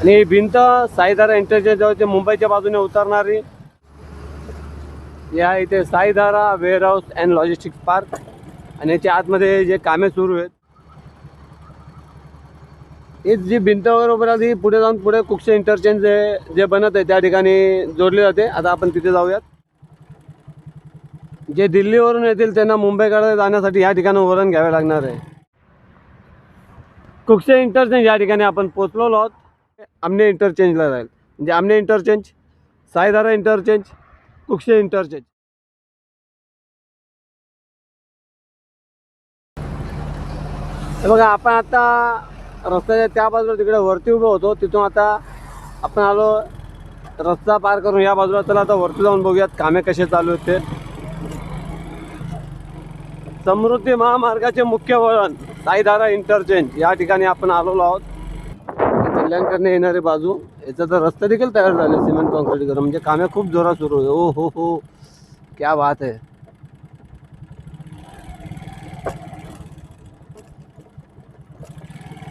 आणि ही भिंत साईधारा इंटरचेंज जवळचे मुंबईच्या बाजूने उतरणारी या इथे Saidhara warehouse and logistics park. आणि याच्या आतमध्ये जे कामे सुरू आहेत. हीच जी भिंत वगैरे उभी राहते ही पुढे जाऊन पुढे कुक्षे इंटरचेंज जे जे बनत आहे त्या ठिकाणी जोडले जाते. आता आपण तिथे जाऊयात. जे दिल्लीवरून येतील त्यांना मुंबईकडे जाण्यासाठी या ठिकाणी वरण घ्यावे लागणार आहे. कुक्षे इंटरचेंज या ठिकाणी आपण पोचलेलो आहोत. आमने इंटरचेंजला जाईल म्हणजे Aamne interchange Saidhara interchange Kukshe interchange बघा आपण आता रस्त्याच्या त्या बाजूला तिकडे वरती उभं होतो. तिथून आता आपण आलो रस्ता पार करून या बाजूला. चला आता वरती जाऊन बघूयात कामे कसे चालू आहेत ते. समृद्धी महामार्गाचे मुख्य वळण साईधारा इंटरचेंज या ठिकाणी आपण आलेलो आहोत. कल्याणकडनं येणारे बाजू याचा तर रस्ता देखील तयार झाले सिमेंट कॉन्क्रीट करून म्हणजे कामे खूप जोरात सुरू आहे. ओ हो हो. क्या बात आहे.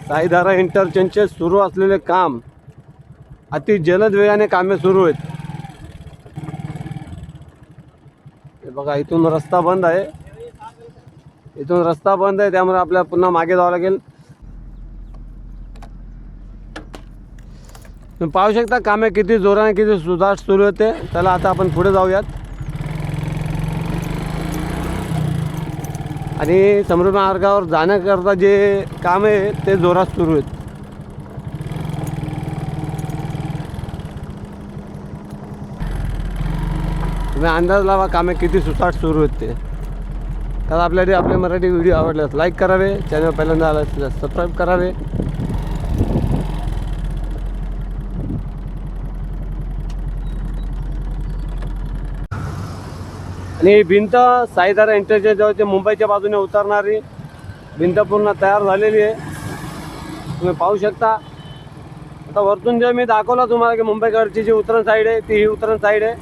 साईधारा इंटरचेंजचे सुरू असलेले काम अति जलद वेगाने कामे सुरू आहेत. बघा इथून रस्ता बंद आहे. इथून रस्ता बंद आहे त्यामुळे आपल्याला पुन्हा मागे जावं लागेल. पाहू शकता कामे किती जोराने किती सुधार सुरू होते. चला आता आपण पुढे जाऊयात. आणि समृद्ध मार्गावर जाण्याकरता जे काम आहे ते जोरात सुरू आहेत. तुम्ही अंदाज लावा कामे किती सुसाट सुरू आहेत ते तर आपल्याला आपले मराठी व्हिडिओ आवडल्यास लाईक करावे. चॅनल पहिल्यांदा आला सबस्क्राईब करावे. आणि ही भिंत साईधारा इंटरचेंज जवळचे मुंबईच्या बाजूने उतरणारी भिंत पूर्ण तयार झालेली आहे. तुम्ही पाहू शकता. आता वरतून जे मी दाखवलं तुम्हाला की मुंबईकडची जी उतरण साईड आहे ती ही उतरण साईड आहे.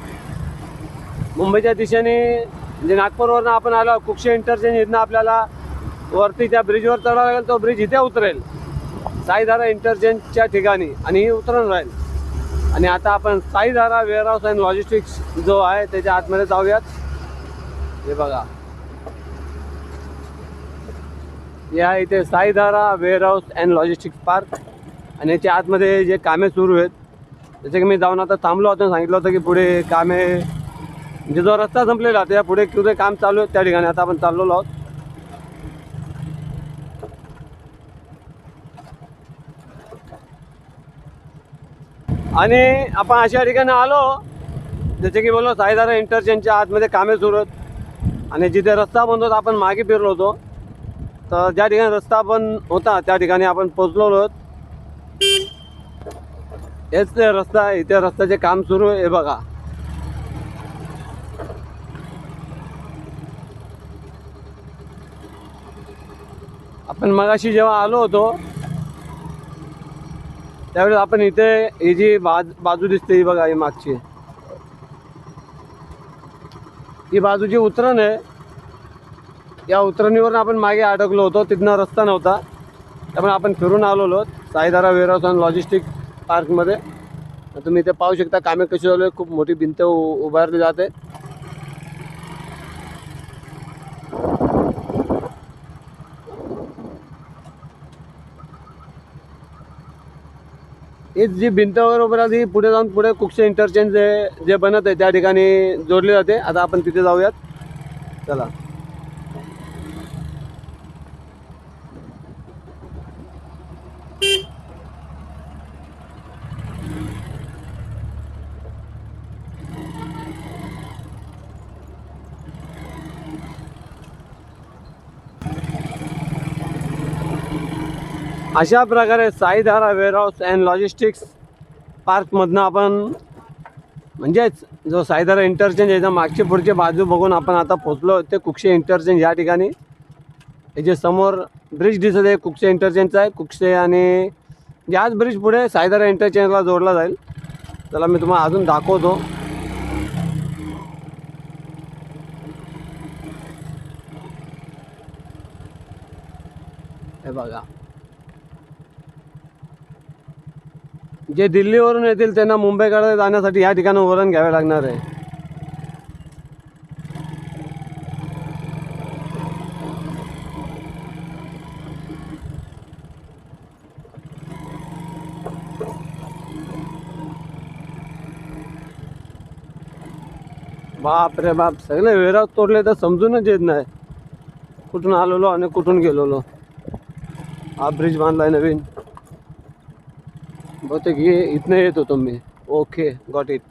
मुंबईच्या दिशेने म्हणजे नागपूरवरनं आपण आलो कुक्षे इंटरचेंज इथनं आपल्याला वरती त्या ब्रिजवर चढावं लागेल तो ब्रिज इथे उतरेल. साईधारा इंटरचेंजच्या ठिकाणी आणि ही उतरण राहील. आणि आता आपण साईधारा वेअरहाऊस अँड लॉजिस्टिक्स जो आहे त्याच्या आतमध्ये जाऊयात. हे बघा. या इथे Saidhara warehouse and logistics park. आणि याच्या आतमध्ये जे कामे सुरू आहेत त्याचे की मी जाऊन आता थांबलो होतो सांगितलं होतं की पुढे कामे म्हणजे जो रस्ता संपलेला त्या पुढे कुठे काम चालू आहे त्या ठिकाणी आता आपण चाललेलो आहोत. आणि आपण अशा ठिकाणी आलो जसे की बोललो साईधारा इंटरचेंजच्या आतमध्ये कामे सुरू आहेत. आणि जिथे रस्ता बंद होता आपण मागे फिरलो होतो. तर ज्या ठिकाणी रस्ता बंद होता त्या ठिकाणी आपण पोचलो आहोत. हेच ते रस्ता आहे. इथे रस्त्याचे काम सुरू आहे. बघा. आपण मगाशी जेव्हा आलो होतो त्यावेळेस आपण इथे ही जी बाज बाजू दिसते ही बघा ही मागची. ही बाजूची उतरण आहे या उतरणीवरून आपण मागे अडकलो होतो तिथनं रस्ता नव्हता. त्यामुळे आपण फिरून आलेलो आहोत साईधारा वेअरहाऊस आणि लॉजिस्टिक पार्कमध्ये. तुम्ही इथे पाहू शकता कामे कशी झाले खूप मोठी भिंत उ- उभारली जाते. ही जी भिंत वगैरे उभी ही पुढे जाऊन पुढे कुक्षे इंटरचेंज जे जे बनत आहे त्या ठिकाणी जोडले जाते. आता आपण तिथे जाऊयात. चला. अशा प्रकारे साईधारा वेअरहाऊस अँड लॉजिस्टिक्स पार्कमधनं आपण म्हणजेच जो साईधारा इंटरचेंज याच्या मागची पुढची बाजू बघून आपण आता पोचलो ते कुक्षे इंटरचेंज या ठिकाणी. हे समोर ब्रिज दिसत आहे कुक्षे इंटरचेंजचा आहे. कुक्षे आणि याच ब्रिज पुढे साईधारा इंटरचेंजला जोडला जाईल. चला मी तुम्हाला अजून दाखवतो. हे बघा. जे दिल्लीवरून येतील त्यांना मुंबईकडे जाण्यासाठी या ठिकाणी वरण घ्यावे लागणार आहे. बाप रे बाप सगळे वेळा तोडले तर समजूनच येत नाही. कुठून आलेलो आणि कुठून गेलेलो? हा ब्रिज बांधलाय नवीन. बहुतेक हे इथनं येत होतो मी. ओके गॉट इट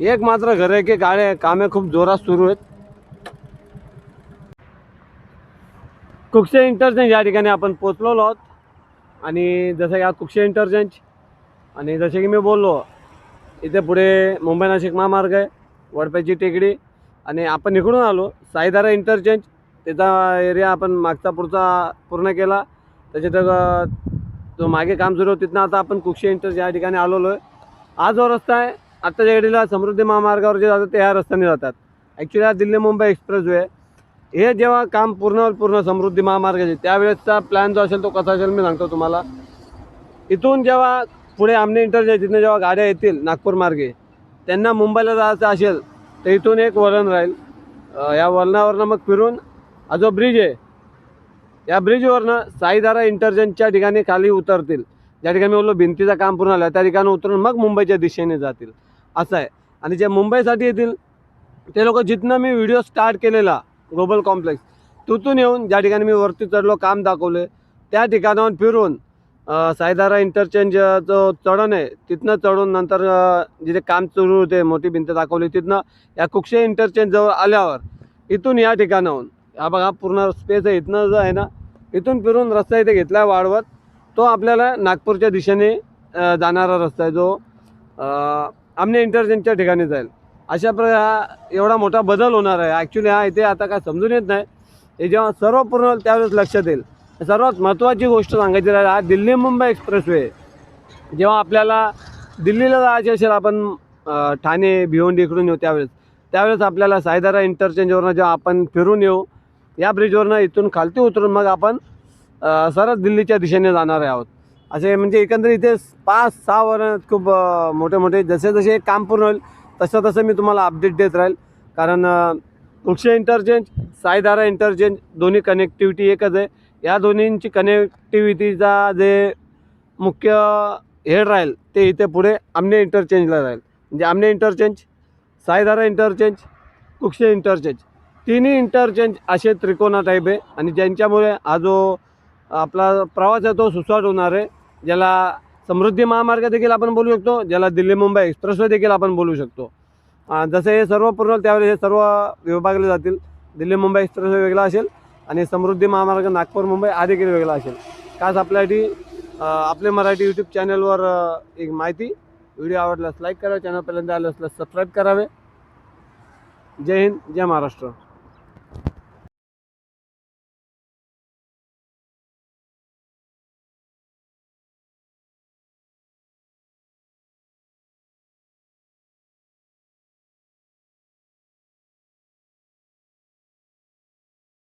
एक मात्र घर आहे की गाड्या कामे खूप जोरात सुरू आहेत. कुक्षे इंटरचेंज या ठिकाणी आपण पोचलेलो आहोत. आणि जसं की आज कुक्षे इंटरचेंज. आणि जसे की मी बोललो इथे पुढे मुंबई नाशिक महामार्ग आहे वडप्याची टेकडी. आणि आपण इकडून आलो साईदारा इंटरचेंज. त्याचा एरिया आपण मागचा पुढचा पूर्ण केला. त्याच्यात जो मागे काम सुरू होतं तिथनं आता आपण कुक्षे इंटरचेंज या ठिकाणी आलेलो आहे. हा जो रस्ता आहे आत्ताच्या घडीला समृद्धी महामार्गावर जे जातात ते ह्या रस्त्याने जातात. ॲक्च्युली हा दिल्ली मुंबई एक्सप्रेस वे आहे. हे जेव्हा काम पूर्ण पूर्ण समृद्धी महामार्गाचे त्यावेळेसचा प्लॅन जो असेल तो कसा असेल मी सांगतो तुम्हाला. इथून जेव्हा पुढे आमने इंटरचे तिथनं जेव्हा गाड्या येतील नागपूर मार्गे त्यांना मुंबईला जायचं असेल तर इथून एक वळण राहील. या वळणावरनं मग फिरून हा जो ब्रिज आहे या ब्रिजवरनं साईदारा इंटरचेंजच्या ठिकाणी खाली उतरतील. ज्या ठिकाणी मी बोललो भिंतीचं काम पूर्ण आलं त्या ठिकाणी उतरून मग मुंबईच्या दिशेने जातील. असं आहे. आणि जे मुंबईसाठी येतील ते लोक जिथनं मी व्हिडिओ स्टार्ट केलेला ग्लोबल कॉम्प्लेक्स. तिथून येऊन ज्या ठिकाणी मी वरती चढलो काम दाखवले त्या ठिकाणाहून फिरून सायदारा इंटरचेंज जो चढण आहे तिथनं चढून नंतर जिथे काम सुरू होते मोठी भिंत दाखवली तिथनं या कुक्षे इंटरचेंजजवळ आल्यावर इथून या ठिकाणाहून हा बघा पूर्ण स्पेस आहे इथनं जो आहे ना इथून फिरून रस्ता इथे घेतला आहे वाढवत तो आपल्याला नागपूरच्या दिशेने जाणारा रस्ता आहे जो आमने इंटरचेंजच्या ठिकाणी जाईल. अशा प्रकार एवढा मोठा बदल होणार आहे. ॲक्च्युली हा इथे आता काय समजून येत नाही. हे जेव्हा सर्व पूर्ण होईल त्यावेळेस लक्षात येईल सर्वात महत्त्वाची गोष्ट सांगायची राहिली हा दिल्ली मुंबई एक्सप्रेसवे जेव्हा आपल्याला दिल्लीला जायचे असेल आपण ठाणे भिवंडी इकडून येऊ त्यावेळेस. त्यावेळेस आपल्याला सायदारा इंटरचेंजवरनं जेव्हा आपण फिरून येऊ या ब्रिजवरनं इथून खालती उतरून मग आपण सरस सरळ दिल्लीच्या दिशेने जाणार आहोत. असे म्हणजे एकंदरीत इथे पाच सहा वर खूप मोठे मोठे जसे जसे काम पूर्ण होईल तसं तसं मी तुम्हाला अपडेट देत राहील. कारण वृक्ष इंटरचेंज सायदारा इंटरचेंज दोन्ही कनेक्टिव्हिटी एकच आहे. या दोन्हींची कनेक्टिव्हिटीचा जे मुख्य हेड राहील ते इथे पुढे आमने इंटरचेंजला राहील. म्हणजे Aamne interchange Saidhara interchange Kukshe interchange तिन्ही इंटरचेंज असे त्रिकोणा टाईप आहे. आणि ज्यांच्यामुळे हा जो आपला प्रवास आहे तो सुसाट होणार आहे ज्याला समृद्धी महामार्ग देखील आपण बोलू शकतो ज्याला दिल्ली मुंबई एक्सप्रेसवे देखील आपण बोलू शकतो. जसे जसं हे सर्व पूर्ण त्यावेळी हे सर्व विभागले जातील. दिल्ली मुंबई एक्सप्रेसवे वेगळा असेल आणि समृद्धी महामार्ग नागपूर मुंबई हा देखील वेगळा असेल. खास आपल्यासाठी आपले मराठी यूट्यूब चॅनलवर एक माहिती. व्हिडिओ आवडल्यास लाईक करा चॅनल पहिल्यांदा आलं असल्यास सबस्क्राईब करावे. जय हिंद जय महाराष्ट्र.